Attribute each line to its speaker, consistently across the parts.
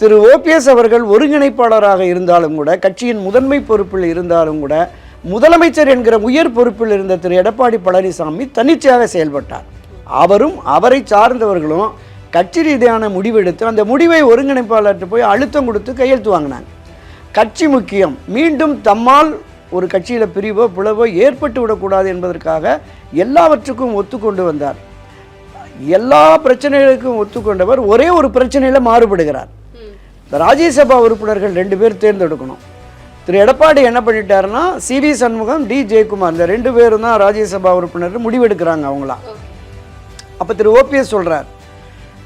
Speaker 1: திரு OPS அவர்கள் ஒருங்கிணைப்பாளராக இருந்தாலும் கூட கட்சியின் முதன்மை பொறுப்பில் இருந்தாலும் கூட முதலமைச்சர் என்கிற உயர் பொறுப்பில் இருந்த திரு எடப்பாடி பழனிசாமி தன்னிச்சையாக செயல்பட்டார். அவரும் அவரை சார்ந்தவர்களும் கட்சி ரீதியான முடிவெடுத்து அந்த முடிவை ஒருங்கிணைப்பாளர்கிட்ட போய் அழுத்தம் கொடுத்து கையெழுத்து வாங்கினாங்க. கட்சி முக்கியம். மீண்டும் தம்மால் ஒரு கட்சியில் பிரிவோ பிளவோ ஏற்பட்டு விடக்கூடாது என்பதற்காக எல்லாவற்றுக்கும் ஒத்துக்கொண்டு வந்தார். எல்லா பிரச்சனைகளுக்கும் ஒத்துக்கொண்டவர் ஒரே ஒரு பிரச்சனையில் மாறுபடுகிறார். இந்த ராஜ்யசபா உறுப்பினர்கள் ரெண்டு பேர் தேர்ந்தெடுக்கணும். திரு எடப்பாடி என்ன பண்ணிட்டாருன்னா சிவி சண்முகம் டி ஜெயக்குமார் இந்த ரெண்டு பேரும் தான் ராஜ்யசபா உறுப்பினர் முடிவெடுக்கிறாங்க அவங்களா. அப்போ திரு ஓபிஎஸ் சொல்கிறார்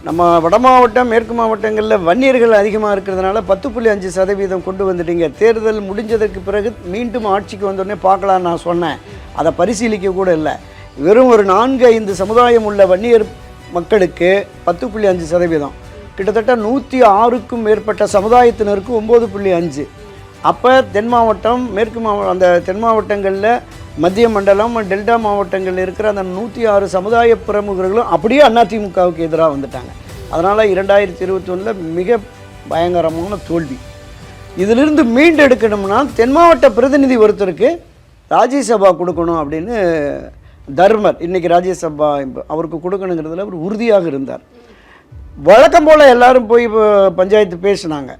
Speaker 1: நம்ம வட மாவட்டம் மேற்கு மாவட்டங்களில் வன்னியர்கள் அதிகமாக இருக்கிறதுனால பத்து புள்ளி அஞ்சு சதவீதம் கொண்டு வந்துட்டீங்க. தேர்தல் முடிஞ்சதற்கு பிறகு மீண்டும் ஆட்சிக்கு வந்தோடனே பார்க்கலாம் நான் சொன்னேன். அதை பரிசீலிக்க கூட இல்லை. வெறும் ஒரு நான்கு ஐந்து சமுதாயம் உள்ள வன்னியர் மக்களுக்கு பத்து புள்ளி அஞ்சு சதவீதம். கிட்டத்தட்ட நூற்றி ஆறுக்கும் மேற்பட்ட சமுதாயத்தினருக்கு ஒம்பது புள்ளி அஞ்சு. அப்போ தென் மாவட்டம் மேற்கு மாவட்டம் அந்த தென் மாவட்டங்களில் மத்திய மண்டலம் டெல்டா மாவட்டங்களில் இருக்கிற அந்த நூற்றி ஆறு சமுதாய பிரமுகர்களும் அப்படியே அதிமுகவுக்கு எதிராக வந்துட்டாங்க. அதனால் இரண்டாயிரத்தி இருபத்தி மிக பயங்கரமான தோல்வி. இதிலிருந்து மீண்டெடுக்கணும்னா தென் மாவட்ட பிரதிநிதி ஒருத்தருக்கு ராஜ்யசபா கொடுக்கணும் அப்படின்னு தர்மர் இன்றைக்கி ராஜ்யசபா அவருக்கு கொடுக்கணுங்கிறதுல அவர் உறுதியாக இருந்தார். வழக்கம் போல் எல்லாரும் போய் பஞ்சாயத்து பேசினாங்க.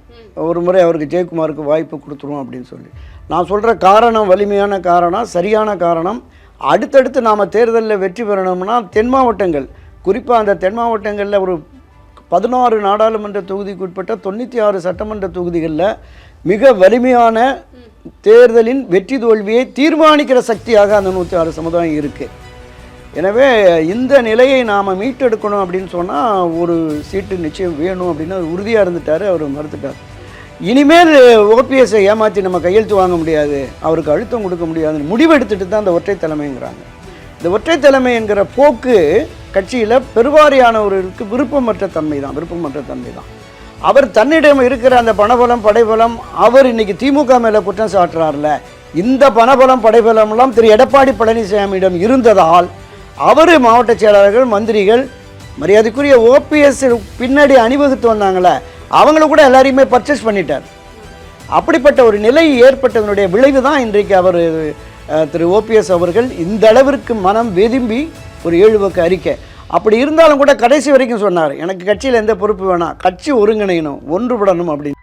Speaker 1: ஒரு முறை அவருக்கு ஜெயக்குமாருக்கு வாய்ப்பு கொடுத்துருவோம் அப்படின்னு சொல்லி. நான் சொல்கிற காரணம் வலிமையான காரணம் சரியான காரணம் அடுத்தடுத்து நாம் தேர்தலில் வெற்றி பெறணும்னா தென் மாவட்டங்கள். குறிப்பாக அந்த தென் மாவட்டங்களில் ஒரு பதினாறு நாடாளுமன்ற தொகுதிக்கு உட்பட்ட தொண்ணூற்றி ஆறு சட்டமன்ற தொகுதிகளில் மிக வலிமையான தேர்தலின் வெற்றி தோல்வியை தீர்மானிக்கிற சக்தியாக அந்த நூற்றி ஆறு சமுதாயம் இருக்குது எனவே இந்த நிலையை நாம் மீட்டெடுக்கணும் அப்படின்னு சொன்னால் ஒரு சீட்டு நிச்சயம் வேணும் அப்படின்னு அவர் உறுதியாக இருந்துட்டார் அவர் மறுத்துட்டார். இனிமேல் ஓபிஎஸ்ஸை ஏமாற்றி நம்ம கையெழுத்து வாங்க முடியாது அவருக்கு அழுத்தம் கொடுக்க முடியாதுன்னு முடிவெடுத்துட்டு தான் அந்த ஒற்றை தலைமைங்கிறாங்க. இந்த ஒற்றை தலைமை என்கிற போக்கு கட்சியில் பெருவாரியானவர்களுக்கு விருப்பமற்ற தன்மை தான் விருப்பமற்ற தன்மை தான். அவர் தன்னிடம் இருக்கிற அந்த பணபலம் படைபலம் அவர் இன்னைக்கு திமுக மேலே குற்றம் சாட்டுறாருல இந்த பணபலம் படைபலம்லாம் திரு. எடப்பாடி பழனிசாமியிடம் இருந்ததால் அவர் மாவட்ட செயலாளர்கள் மந்திரிகள் மரியாதைக்குரிய ஓபிஎஸ் பின்னாடி அணிவகுத்து வந்தாங்களே அவங்கள கூட எல்லாரையுமே பர்ச்சேஸ் பண்ணிட்டார். அப்படிப்பட்ட ஒரு நிலை ஏற்பட்டதனுடைய விளைவு தான் இன்றைக்கு அவர் திரு ஓபிஎஸ் அவர்கள் இந்த அளவிற்கு மனம் வெதும்பி ஒரு ஏழு பக்க அறிக்கை. அப்படி இருந்தாலும் கூட கடைசி வரைக்கும் சொன்னார் எனக்கு கட்சியில் எந்த பொறுப்பு வேணாம் கட்சி ஒருங்கிணையணும் ஒன்றுபடணும் அப்படின்னு.